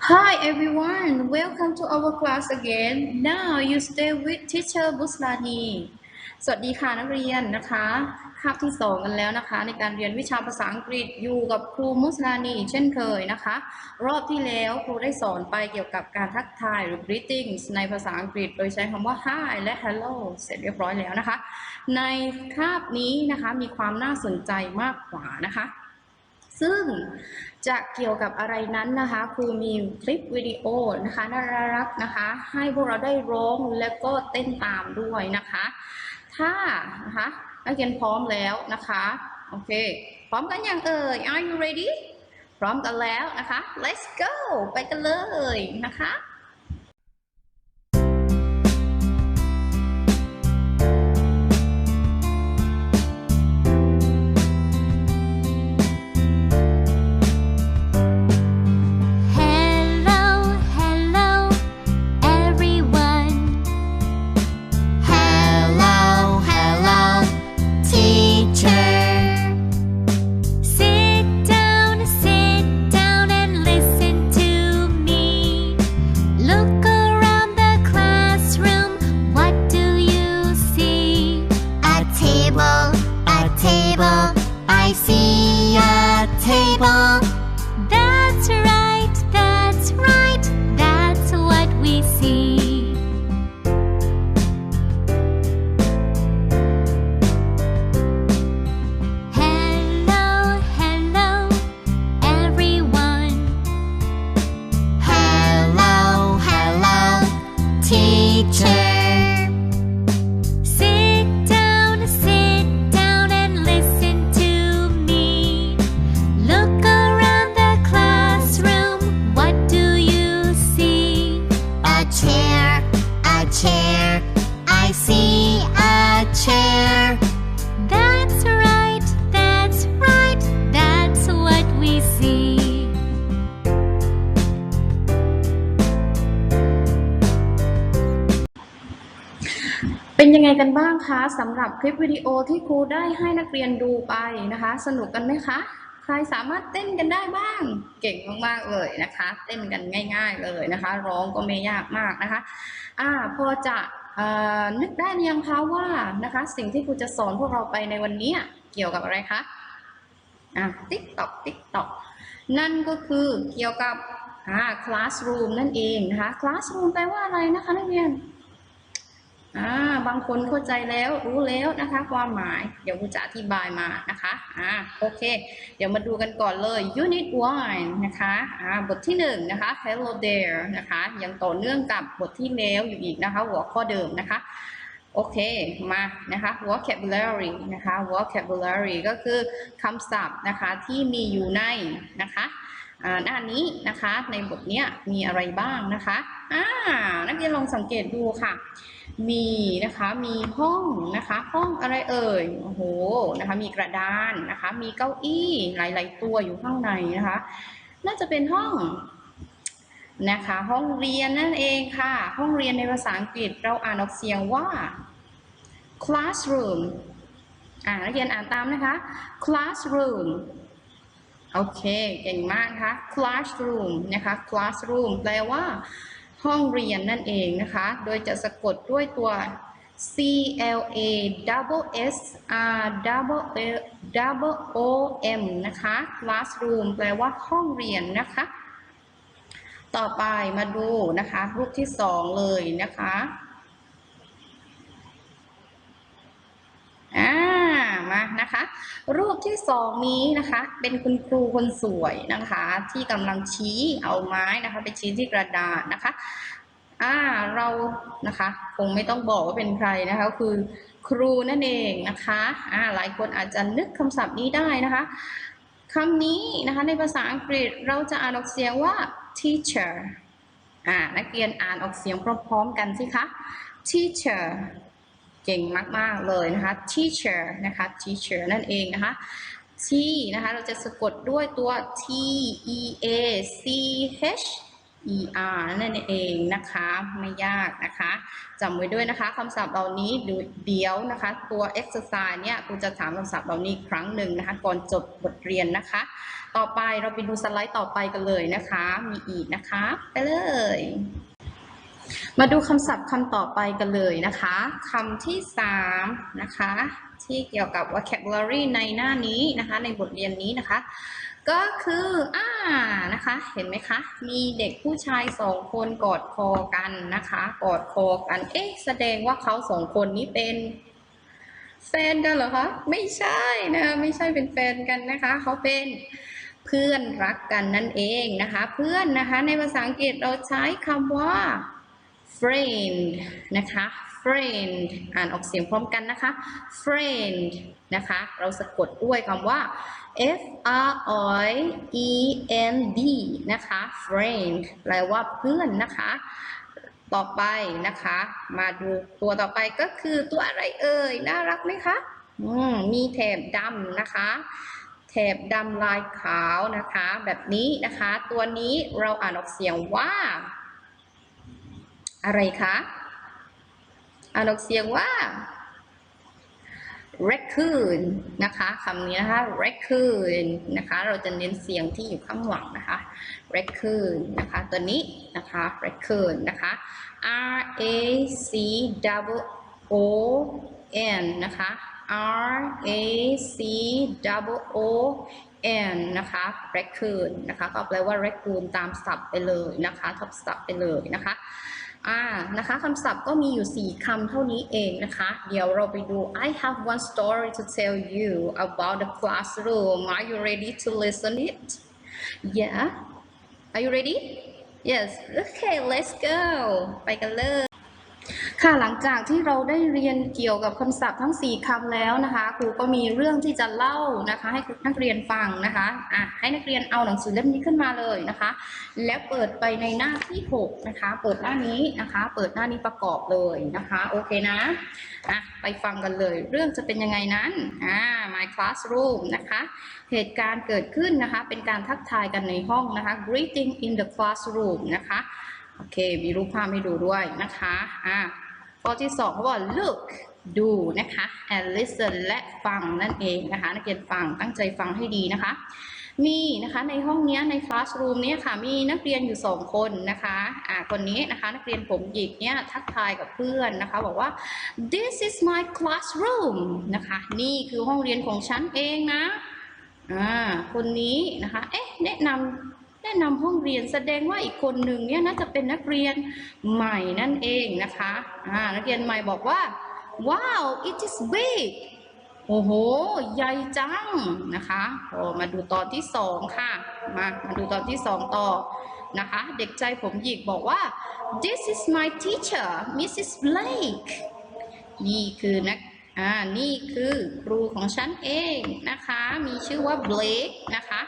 Hi everyone, welcome to our class again. Now you stay with teacher Buslani. สวัสดีค่ะนักเรียนนะคะคาบที่สองกันแล้วนะคะ ในการเรียนวิชาภาษาอังกฤษอยู่กับครูมุสลานีเช่นเคยนะคะ รอบที่แล้วครูได้สอนไปเกี่ยวกับการทักทายหรือ greetings ในภาษาอังกฤษ โดยใช้คำว่า hi และ hello เสร็จเรียบร้อยแล้วนะคะ ในคาบนี้นะคะมีความน่าสนใจมากกว่านะคะ ซึ่งจะเกี่ยวกับอะไรนั้นนะคะครูมีคลิปวิดีโอนะคะน่ารักนะคะ ให้พวกเราได้ร้องและก็เต้นตามด้วยนะคะ ถ้านะคะนักเรียนพร้อมแล้วนะคะโอเค พร้อมกันยังเอ่ย Are you ready พร้อมกันแล้วนะคะ Let's go ไปกันเลยนะคะ กันบ้างคะสำหรับคลิปวิดีโอที่ครูได้ให้นักเรียนดูไปนะคะ สนุกกันไหมคะ ใครสามารถเต้นกันได้บ้าง เก่งมากๆเลยนะคะ เต้นกันง่าย ๆเลยนะคะ ร้องก็ไม่ยากมากนะคะอ่าพอจะอนึกได้ยังคะว่านะคะ สิ่งที่ครูจะสอนพวกเราไปในวันนี้เกี่ยวกับอะไรคะอ่าติ๊กตอกติ๊กตอกนั่นก็คือเกี่ยวกับอ่า classroom นั่นเองนะคะ classroom แปลว่าอะไรนะคะนักเรียน อ่าบางคนเข้าใจแล้วรู้แล้วนะคะ ความหมาย เดี๋ยวครูจะอธิบายมานะคะอ่าโอเค เดี๋ยวมาดูกันก่อนเลย unit one นะคะอ่าบทที่หนึ่งนะคะ hello there นะคะ ยังต่อเนื่องกับบทที่แล้วอยู่อีกนะคะ หัวข้อเดิมนะคะโอเค มานะคะ vocabulary นะคะ vocabulary ก็คือคำศัพท์นะคะที่มีอยู่ในนะคะอ่าหน้านี้นะคะในบทเนี้ยมีอะไรบ้างนะคะอ่านักเรียนลองสังเกตดูค่ะ มีนะคะมีห้องนะคะห้องอะไรเอ่ยโอ้โหนะคะมีกระดานนะคะมีเก้าอี้หลาย ๆ ตัวอยู่ข้างในนะคะ น่าจะเป็นห้องนะคะห้องเรียนนั่นเองค่ะ ห้องเรียนในภาษาอังกฤษเราอ่านออกเสียงว่า classroom อ่านักเรียนอ่านตามนะคะ classroom โอเคเก่งมากนะคะ classroom นะคะ classroom แปลว่า ห้องเรียนนั่นเองนะคะ โดยจะสะกดด้วยตัว C L A double S R double L double O M นะคะ classroom แปลว่าห้องเรียนนะคะ ต่อไปมาดูนะคะ รูปที่สองเลยนะคะ อ่า มานะคะ รูปที่สองนี้นะคะ เป็นคุณครูคนสวยนะคะ ที่กำลังชี้เอาไม้นะคะไปชี้ที่กระดาษนะคะอ่าเรานะคะคงไม่ต้องบอกว่าเป็นใครนะคะ คือครูนั่นเองนะคะอ่าหลายคนอาจจะนึกคำศัพท์นี้ได้นะคะคำนี้นะคะในภาษาอังกฤษเราจะอ่านออกเสียงว่า teacher อ่านักเรียนอ่านออกเสียงพร้อมๆกันสิคะ teacher เก่งมาก ๆ เลยนะคะ teacher นะคะ teacher นั่นเองนะคะ T นะคะ เราจะสะกดด้วยตัว T E A C H er นั่นเองนะคะ ไม่ยากนะคะจำไว้ด้วยนะคะคำศัพท์เหล่านี้เดี๋ยวนะคะ ตัว exercise เนี่ยครูจะถามคำศัพท์เหล่านี้ครั้งหนึ่งนะคะ ก่อนจบบทเรียนนะคะ ต่อไปเราไปดูสไลด์ต่อไปกันเลยนะคะ มีอีกนะคะ ไปเลย มาดูคำศัพท์คำต่อไปกันเลยนะคะคำที่สามนะคะที่เกี่ยวกับ vocabulary ในหน้านี้นะคะ ในบทเรียนนี้นะคะ ก็คืออ่านะคะ เห็นไหมคะ มีเด็กผู้ชายสองคนกอดคอกันนะคะ กอดคอกันเอ๊ะแสดงว่าเขาสองคนนี้เป็นแฟนกันเหรอคะไม่ใช่นะคะไม่ใช่เป็นแฟนกันนะคะ เขาเป็นเพื่อนรักกันนั่นเองนะคะ เพื่อนนะคะ ในภาษาอังกฤษเราใช้คำว่า friend นะคะ friend อ่านออกเสียงพร้อมกันนะคะ friend นะคะ เราสะกดด้วยคำว่า f r i e n d นะคะ friend แปลว่าเพื่อนนะคะ ต่อไปนะคะ มาดูตัวต่อไปก็คือตัวอะไรเอ่ย น่ารักไหมคะมมีแถบดำนะคะ แถบดำลายขาวนะคะ แบบนี้นะคะ ตัวนี้เราอ่านออกเสียงว่า อะไรคะอ่านออกเสียงว่า raccoon นะคะคำนี้นะคะ raccoon นะคะ เราจะเน้นเสียงที่อยู่ข้างหลังนะคะ raccoon นะคะ ตัวนี้นะคะ raccoon นะคะ R A C O O N นะคะ R A C O O N นะคะ raccoon นะคะ ก็แปลว่า raccoon ตามศัพท์ไปเลยนะคะ ทับศัพท์ไปเลยนะคะ อ่านะคะคำศัพท์ก็มีอยู่ 4คำเท่านี้เองนะคะ เดี๋ยวเราไปดู I have one story to tell you about the classroom are you ready to listen it yeah are you ready yes okay let's go ไปกันเลย ค่ะหลังจากที่เราได้เรียนเกี่ยวกับคำศัพท์ทั้ง 4คำแล้วนะคะครูก็มีเรื่องที่จะเล่านะคะ ให้นักเรียนฟังนะคะอะให้นักเรียนเอาหนังสือเล่มนี้ขึ้นมาเลยนะคะ และเปิดไปในหน้าที่ 6 นะคะ เปิดหน้านี้นะคะ เปิดหน้านี้ประกอบเลยนะคะโอเคนะอะไปฟังกันเลย เรื่องจะเป็นยังไงนั้นอ่า my classroom นะคะ เหตุการณ์เกิดขึ้นนะคะ เป็นการทักทายกันในห้องนะคะ greeting in the classroom นะคะโอเคมีรูปภาพให้ดูด้วยนะคะอ่า ข้อที่สองเขาบอก look ดูนะคะ and listen และฟังนั่นเองนะคะ นักเรียนฟังตั้งใจฟังให้ดีนะคะ มีนะคะในห้องนี้ใน classroom นี้ค่ะ มีนักเรียนอยู่สองคนนะคะอ่าคนนี้นะคะนักเรียนผมหยิกเนี่ยทักทายกับเพื่อนนะคะ บอกว่า this is my classroom นะคะ นี่คือห้องเรียนของฉันเองนะอ่าคนนี้นะคะ เอ๊ะแนะนำ แนะนำห้องเรียนแสดงว่าอีกคนหนึ่งเนี่ยน่าจะเป็นนักเรียนใหม่นั่นเองนะคะอ่านักเรียนใหม่บอกว่า ว้าว it is big โอ้โห ใหญ่จังนะคะโอ้มาดูตอนที่สองค่ะ มา มาดูตอนที่สองต่อนะคะ เด็กใจผมหยิกบอกว่า this is my teacher Mrs. Blake นี่คือนัก อ่า นี่คือครูของฉันเองนะคะ มีชื่อว่า Blake นะคะ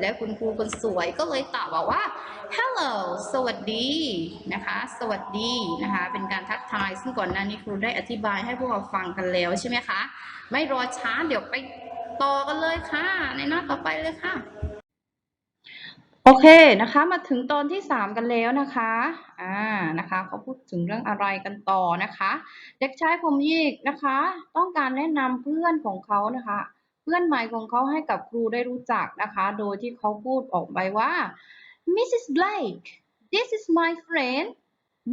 และคุณครูคนสวยก็เลยตอบบอกว่า hello สวัสดีนะคะ สวัสดีนะคะ เป็นการทักทาย ซึ่งก่อนหน้านี้ครูได้อธิบายให้พวกเราฟังกันแล้วใช่ไหมคะ ไม่รอช้าเดี๋ยวไปต่อกันเลยค่ะ ในหน้าต่อไปเลยค่ะ โอเคนะคะ มาถึงตอนที่ 3 กันแล้วนะคะอ่านะคะเขาพูดถึงเรื่องอะไรกันต่อนะคะ เด็กชายผมยิกนะคะ ต้องการแนะนำเพื่อนของเขานะคะ พื่อนใหม่ของเขาให้กับครูได้รู้จักนะคะ โดยที่เขาพูดออกไปว่า Mrs. Blake this is my friend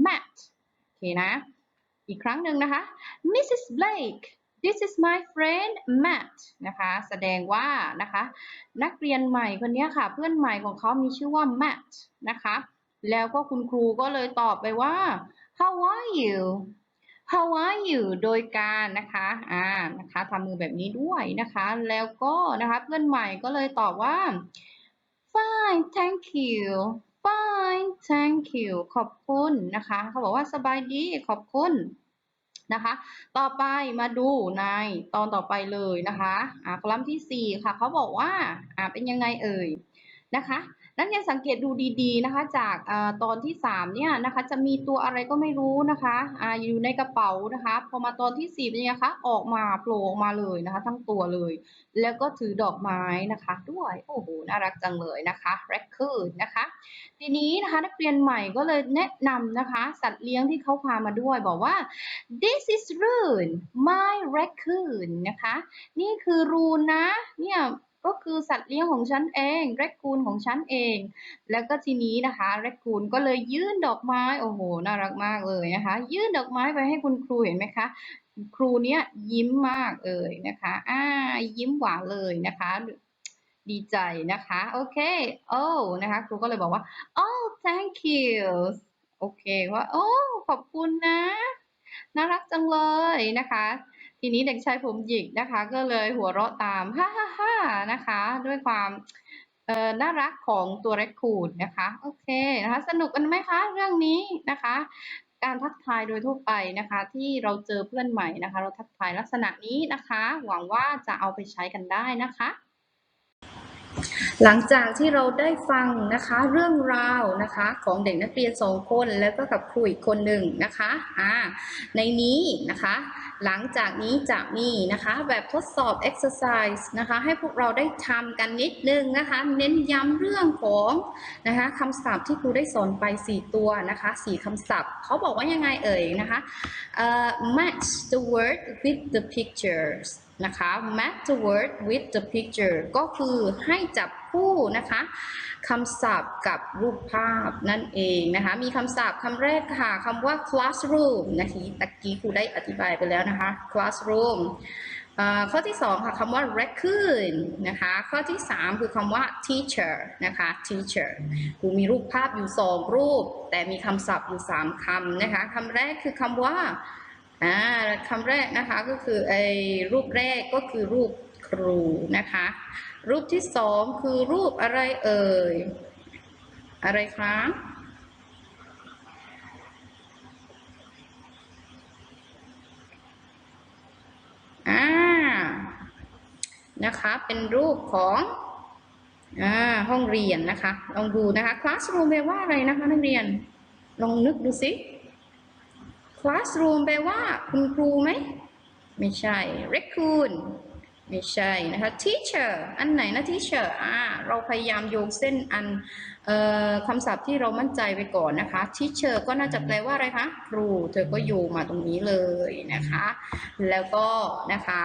Matt โอเคนะ อีกครั้งหนึ่งนะคะ Mrs. Blake this is my friend Matt นะคะ แสดงว่านะคะ นักเรียนใหม่คนนี้ค่ะ เพื่อนใหม่ของเขามีชื่อว่า Matt นะคะ แล้วก็คุณครูก็เลยตอบไปว่า How are you How are you โดยการนะคะอ่านะคะทำมือแบบนี้ด้วยนะคะ แล้วก็นะคะเพื่อนใหม่ก็เลยตอบว่า Fine thank you Fine thank you ขอบคุณนะคะ เขาบอกว่าสบายดีขอบคุณนะคะ ต่อไปมาดูในตอนต่อไปเลยนะคะอ่าคอลัมน์ที่สี่ค่ะ เขาบอกว่าอ่าเป็นยังไงเอ่ยนะคะ นักเรียนสังเกตดูดีๆนะคะ จากอตอนที่สามเนี่ยนะคะจะมีตัวอะไรก็ไม่รู้นะคะอ่าอยู่ในกระเป๋านะคะ พอมาตอนที่สี่เป็นไงคะออกมาโผล่ออกมาเลยนะคะ ทั้งตัวเลย แล้วก็ถือดอกไม้นะคะ ด้วยโอ้โหน่ารักจังเลยนะคะ raccoon นะคะ ทีนี้นะคะนักเรียนใหม่ก็เลยแนะนำนะคะ สัตว์เลี้ยงที่เขาพามาด้วยบอกว่า this is Rune my raccoon นะคะ นี่คือรูนนะเนี่ย ก็คือสัตว์เลี้ยงของฉันเอง raccoon ของฉันเอง แล้วก็ทีนี้นะคะ raccoon ก็เลยยื่นดอกไม้โอ้โหน่ารักมากเลยนะคะ ยื่นดอกไม้ไปให้คุณครูเห็นไหมคะครูเนี้ยยิ้มมากเลยนะคะอ่ายิ้มหวานเลยนะคะดีใจนะคะ โอเค โอ้ นะคะ ครูก็เลยบอกว่า oh thank you โอเค ว่า โอ้ ขอบคุณนะ น่ารักจังเลยนะคะ ทีนี้เด็กชายผมหยิกนะคะ ก็เลยหัวเราะตามฮ่าฮ่าฮ่านะคะ ด้วยความเอ่อน่ารักของตัวแรคคูนนะคะโอเคนะคะ สนุกกันไหมคะเรื่องนี้นะคะ การทักทายโดยทั่วไปนะคะ ที่เราเจอเพื่อนใหม่นะคะ เราทักทายลักษณะนี้นะคะ หวังว่าจะเอาไปใช้กันได้นะคะ หลังจากที่เราได้ฟังนะคะเรื่องราวนะคะของเด็กนักเรียนสองคนแล้วก็กับครูอีกคนหนึ่งนะคะอ่าในนี้นะคะ หลังจากนี้จะมีนะคะแบบทดสอบ exercise นะคะให้พวกเราได้ทำกันนิดนึงนะคะเน้นย้ำเรื่องของนะคะคำศัพท์ที่ครูได้สอนไป 4 ตัวนะคะ4คำศัพท์เขาบอกว่ายังไงเอ่ยนะคะเอ่อ match the word with the pictures นะคะ match the word with the picture ก็คือให้จับคู่นะคะคำศัพท์กับรูปภาพนั่นเองนะคะ มีคำศัพท์คำแรกค่ะคำว่า classroom นะคะตะกี้ครูได้อธิบายไปแล้วนะคะ classroom เข้อที่ 2 ค่ะคำว่า raccoon นะคะ ข้อที่ 3 คือคำว่า teacher นะคะ teacher ครูมีรูปภาพอยู่ 2 รูป แต่มีคำศัพท์อยู่ 3คำนะคะคำแรกคือคำว่า อ่าคำแรกนะคะก็คือไอ้รูปแรกก็คือรูปครูนะคะ รูปที่สองคือรูปอะไรเอ่ย อะไรคะอ่านะคะ เป็นรูปของอ่าห้องเรียนนะคะ ลองดูนะคะ classroom แปลว่าอะไรนะคะนักเรียน ลองนึกดูสิ classroom แปลว่าคุณครูไหม ไม่ใช่ raccoon ไม่ใช่นะคะ teacher อันไหนนะ teacher อ่าเราพยายามโยงเส้นอันออคำศัพท์ที่เรามั่นใจไปก่อนนะคะ teacher ก็น่าจะแปลว่าอะไรคะ ครู เธอก็โยงมาตรงนี้เลยนะคะ แล้วก็นะคะ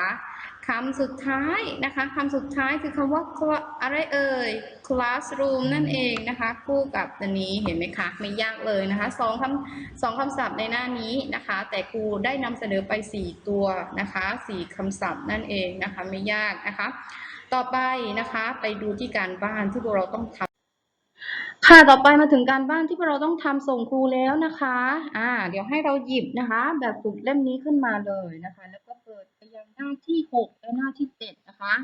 คำสุดท้ายนะคะคำสุดท้ายคือคำว่าอะไรเอ่ย classroom นั่นเองนะคะ คู่กับตัวนี้เห็นไหมคะไม่ยากเลยนะคะสองคำสองคำศัพท์ในหน้านี้นะคะ แต่ครูได้นำเสนอไป 4 ตัวนะคะสี่คำศัพท์นั่นเองนะคะไม่ยากนะคะ ต่อไปนะคะไปดูที่การบ้านที่พวกเราต้องทำค่ะ ต่อไปมาถึงการบ้านที่พวกเราต้องทำส่งครูแล้วนะคะ อ่า เดี๋ยวให้เราหยิบนะคะ แบบฝึกเล่มนี้ขึ้นมาเลยนะคะ แล้วก็ หน้าที่ 6 และหน้าที่ 7 นะคะ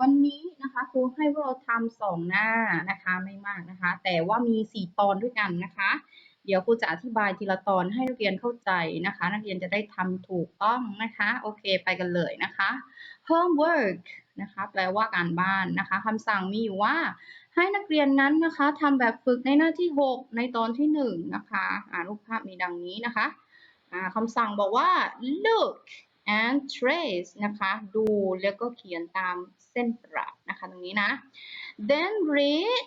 วันนี้นะคะครูให้พวกเราทำสองหน้านะคะไม่มากนะคะ แต่ว่ามีสี่ตอนด้วยกันนะคะ เดี๋ยวครูจะอธิบายทีละตอนให้นักเรียนเข้าใจนะคะ นักเรียนจะได้ทำถูกต้องนะคะ โอเคไปกันเลยนะคะ homework นะคะแปลว่าการบ้านนะคะคำสั่งมีอยู่ว่าให้นักเรียนนั้นนะคะทำแบบฝึกในหน้าที่ 6 ในตอนที่ 1 นะคะอ่ารูปภาพมีดังนี้นะคะอ่าคำสั่งบอกว่า look and trace นะคะ ดูแล้วก็เขียนตามเส้นประนะคะตรงนี้นะ then read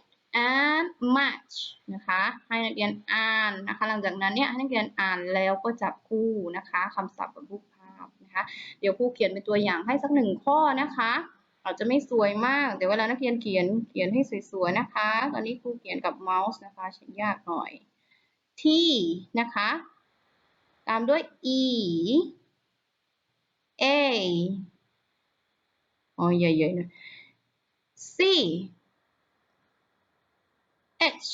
and match นะคะ ให้นักเรียนอ่านนะคะ หลังจากนั้นเนี่ยให้นักเรียนอ่านแล้วก็จับคู่นะคะคำศัพท์กับรูปภาพนะคะ เดี๋ยวครูเขียนเป็นตัวอย่างให้สักหนึ่งข้อนะคะ อาจจะไม่สวยมาก แต่เวลานักเรียนเขียนเขียนให้สวยๆนะคะ ตอนนี้ครูเขียนกับเมาส์นะคะใช้ยากหน่อย T นะคะ ตามด้วย E A อ๋อใหญ่ๆหนะ C H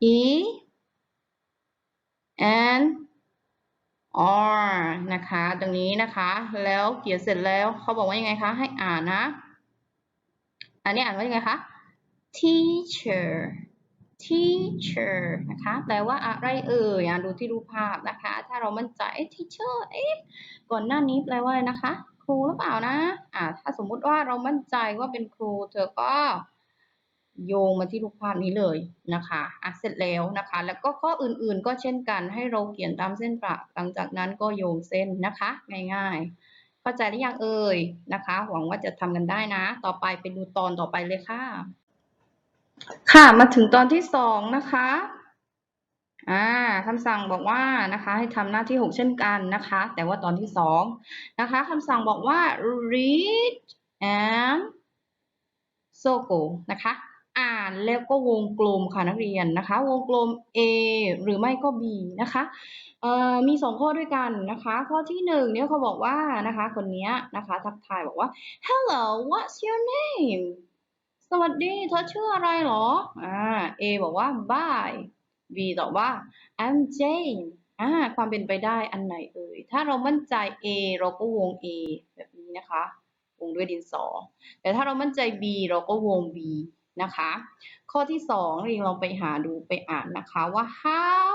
E and R นะคะ ตรงนี้นะคะ แล้วเขียนเสร็จแล้วเขาบอกว่ายังไงคะ ให้อ่านนะ อันนี้อ่านว่ายังไงคะ teacher teacher นะคะ แปลว่าอะไรเอ่ยอะดูที่รูปภาพนะคะ ถ้าเรามั่นใจ teacher เอ๊ะ ก่อนหน้านี้แปลว่าอะไรนะคะ ครูหรือเปล่านะ อ่า ถ้าสมมุติว่าเรามั่นใจว่าเป็นครู เธอก็โยงมาที่รูปภาพนี้เลยนะคะอะเสร็จแล้วนะคะ แล้วก็ข้ออื่นๆก็เช่นกันให้เราเขียนตามเส้นประหลังจากนั้นก็โยงเส้นนะคะ ง่ายๆ เข้าใจหรือยังเอ่ยนะคะ หวังว่าจะทำกันได้นะ ต่อไปไปดูตอนต่อไปเลยค่ะ ค่ะมาถึงตอนที่สองนะคะอ่าคำสั่งบอกว่านะคะให้ทำหน้าที่หกเช่นกันนะคะ แต่ว่าตอนที่สองนะคะคำสั่งบอกว่า read and circle นะคะอ่านแล้วก็วงกลมค่ะนักเรียนนะคะ วงกลม A หรือไม่ก็ B นะคะเอ่อมีสองข้อด้วยกันนะคะ ข้อที่หนึ่งเนี่ยเขาบอกว่านะคะคนนี้นะคะทักทายบอกว่า hello what's your name สวัสดี เธอชื่ออะไรเหรอ อ่า A บอกว่า bye B ตอบว่า I'm Jane อ่า ความเป็นไปได้อันไหนเอ่ย ถ้าเรามั่นใจ A เราก็วง A แบบนี้นะคะ วงด้วยดินสอ แต่ถ้าเรามั่นใจ B เราก็วง B นะคะ ข้อที่สองเรียนลองไปหาดูไปอ่านนะคะว่า how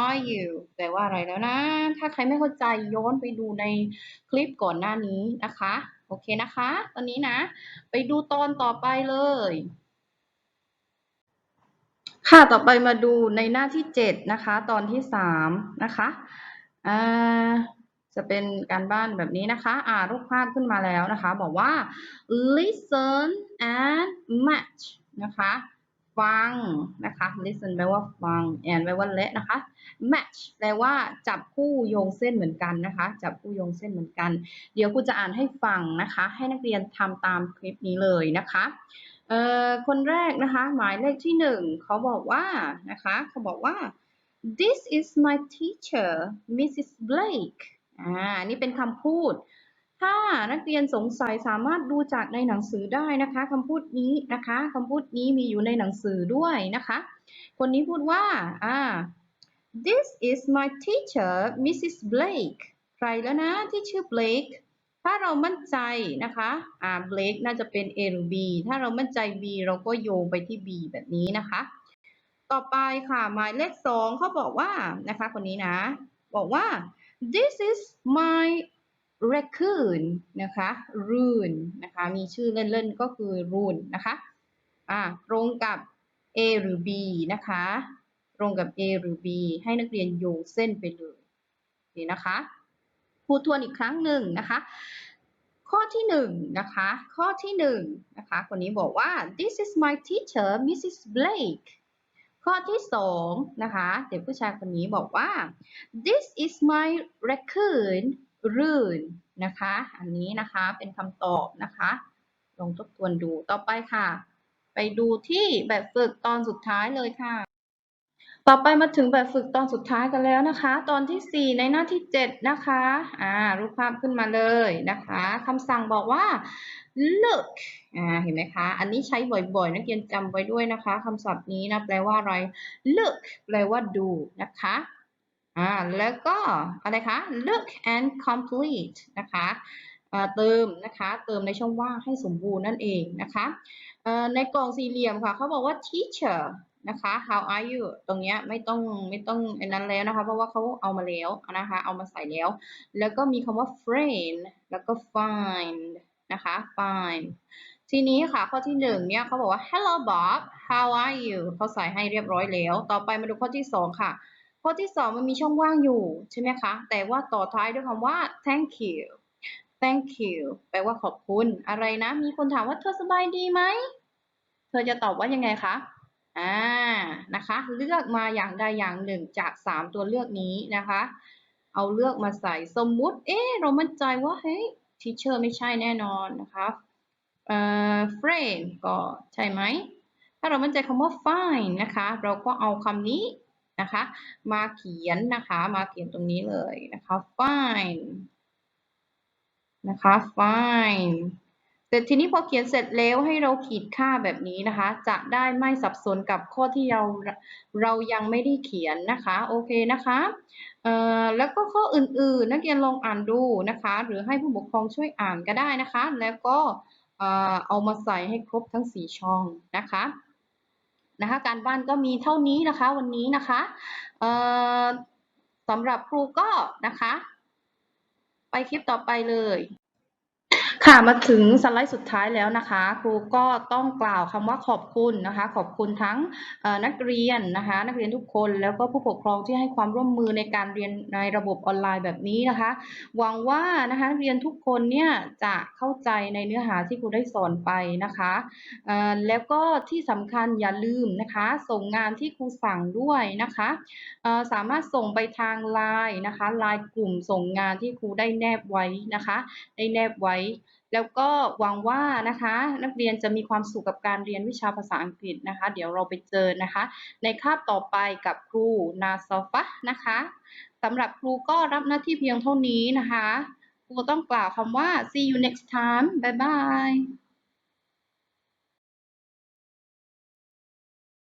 are you แปลว่าอะไรแล้วนะ ถ้าใครไม่เข้าใจย้อนไปดูในคลิปก่อนหน้านี้นะคะ โอเคนะคะ ตอนนี้นะ ไปดูตอนต่อไปเลย ค่ะต่อไปมาดูในหน้าที่เจ็ดนะคะ ตอนที่สามนะคะอ่าจะเป็นการบ้านแบบนี้นะคะ อ่ารูปภาพขึ้นมาแล้วนะคะ บอกว่า listen and match นะคะ ฟังนะคะ listen แปลว่าฟัง and แปลว่าและนะคะ match แปลว่าจับคู่โยงเส้นเหมือนกันนะคะ จับคู่โยงเส้นเหมือนกัน เดี๋ยวครูจะอ่านให้ฟังนะคะ ให้นักเรียนทำตามคลิปนี้เลยนะคะเอ่อคนแรกนะคะ หมายเลขที่หนึ่งเขาบอกว่านะคะเขาบอกว่า this is my teacher Mrs. Blake อ่านี่เป็นคำพูด ถ้านักเรียนสงสัยสามารถดูจากในหนังสือได้นะคะคำพูดนี้นะคะคำพูดนี้มีอยู่ในหนังสือด้วยนะคะ คนนี้พูดว่าอ่า this is my teacher Mrs. Blake ใครแล้วนะที่ชื่อ Blake ถ้าเรามั่นใจนะคะอ่า Blake น่าจะเป็น A หรือ B ถ้าเรามั่นใจ B เราก็โยงไปที่ B แบบนี้นะคะ ต่อไปค่ะหมายเลขสองเขาบอกว่านะคะคนนี้นะ บอกว่า this is my raccoon นะคะ rune นะคะ มีชื่อเล่นๆ ก็คือ rune นะคะ อ่า ตรงกับ A หรือ B นะคะ ตรงกับ A หรือ B ให้นักเรียนโยงเส้นไปเลยนี่นะคะ พูดทวนอีกครั้งหนึ่งนะคะ ข้อที่หนึ่งนะคะ ข้อที่หนึ่งนะคะ คนนี้บอกว่า this is my teacher Mrs. Blake ข้อที่สองนะคะ เด็กผู้ชายคนนี้บอกว่า this is my raccoon Rune นะคะ อันนี้นะคะเป็นคำตอบนะคะ ลองทบทวนดูต่อไปค่ะ ไปดูที่แบบฝึกตอนสุดท้ายเลยค่ะ ต่อไปมาถึงแบบฝึกตอนสุดท้ายกันแล้วนะคะ ตอนที่ 4 ในหน้าที่ 7 นะคะอ่ารูปภาพขึ้นมาเลยนะคะคำสั่งบอกว่า look อ่าเห็นไหมคะ อันนี้ใช้บ่อยๆ นักเรียนจำไว้ด้วยนะคะคำศัพท์นี้นะแปลว่าอะไร look แปลว่าดูนะคะ อ่าแล้วก็อะไรคะ look and complete นะคะเติมนะคะเติมในช่องว่างให้สมบูรณ์นั่นเองนะคะในกล่องสี่เหลี่ยมค่ะเขาบอกว่า teacher นะคะ how are you ตรงเนี้ยไม่ต้องไม่ต้องอนั้นแล้วนะคะ เพราะว่าเขาเอามาแล้วนะคะเอามาใส่แล้ว แล้วก็มีคำว่า friend แล้วก็ find นะคะ find ทีนี้ค่ะข้อที่หนึ่งเนี่ยเขาบอกว่า hello Bob how are you เขาใส่ให้เรียบร้อยแล้ว ต่อไปมาดูข้อที่สองค่ะ ข้อที่สองมันมีช่องว่างอยู่ใช่ไหมคะ แต่ว่าต่อท้ายด้วยคำว่า thank you thank you แปลว่าขอบคุณอะไรนะ มีคนถามว่าเธอสบายดีไหม เธอจะตอบว่ายังไงคะ อ่า นะคะ เลือกมาอย่างใดอย่างหนึ่งจากสามตัวเลือกนี้นะคะ เอาเลือกมาใส่สมมุติ เอ๊ะเรามั่นใจว่า เฮ้ย teacher ไม่ใช่แน่นอนนะคะเอ่อ friend ก็ใช่ไหม ถ้าเรามั่นใจคำว่า fine นะคะ เราก็เอาคำนี้ นะคะ มาเขียนนะคะ มาเขียนตรงนี้เลยนะคะ fine นะคะ fine แต่ทีนี้พอเขียนเสร็จแล้วให้เราขีดค่าแบบนี้นะคะ จะได้ไม่สับสนกับข้อที่เราเรายังไม่ได้เขียนนะคะโอเคนะคะแล้วก็ข้ออื่นๆ นักเรียนลองอ่านดูนะคะ หรือให้ผู้ปกครองช่วยอ่านก็ได้นะคะ แล้วก็เอ่อเอามาใส่ให้ครบทั้ง 4 ช่องนะคะ นะคะ การบ้านก็มีเท่านี้นะคะวันนี้นะคะสำหรับครูก็นะคะ ไปคลิปต่อไปเลย ค่ะมาถึงสไลด์สุดท้ายแล้วนะคะ ครูก็ต้องกล่าวคำว่าขอบคุณนะคะ ขอบคุณทั้งนักเรียนนะคะ นักเรียนทุกคนแล้วก็ผู้ปกครองที่ให้ความร่วมมือในการเรียนในระบบออนไลน์แบบนี้นะคะ หวังว่านะคะนักเรียนทุกคนเนี่ยจะเข้าใจในเนื้อหาที่ครูได้สอนไปนะคะแล้วก็ที่สำคัญอย่าลืมนะคะ ส่งงานที่ครูสั่งด้วยนะคะสามารถส่งไปทางไลน์นะคะไลน์กลุ่มส่งงานที่ครูได้แนบไว้นะคะ ได้แนบไว้ แล้วก็หวังว่านะคะ นักเรียนจะมีความสุขกับการเรียนวิชาภาษาอังกฤษนะคะ เดี๋ยวเราไปเจอนะคะ ในคาบต่อไปกับครูนาซอฟะนะคะสำหรับครูก็รับหน้าที่เพียงเท่านี้นะคะ ครูต้องกล่าวคำว่า see you next time bye bye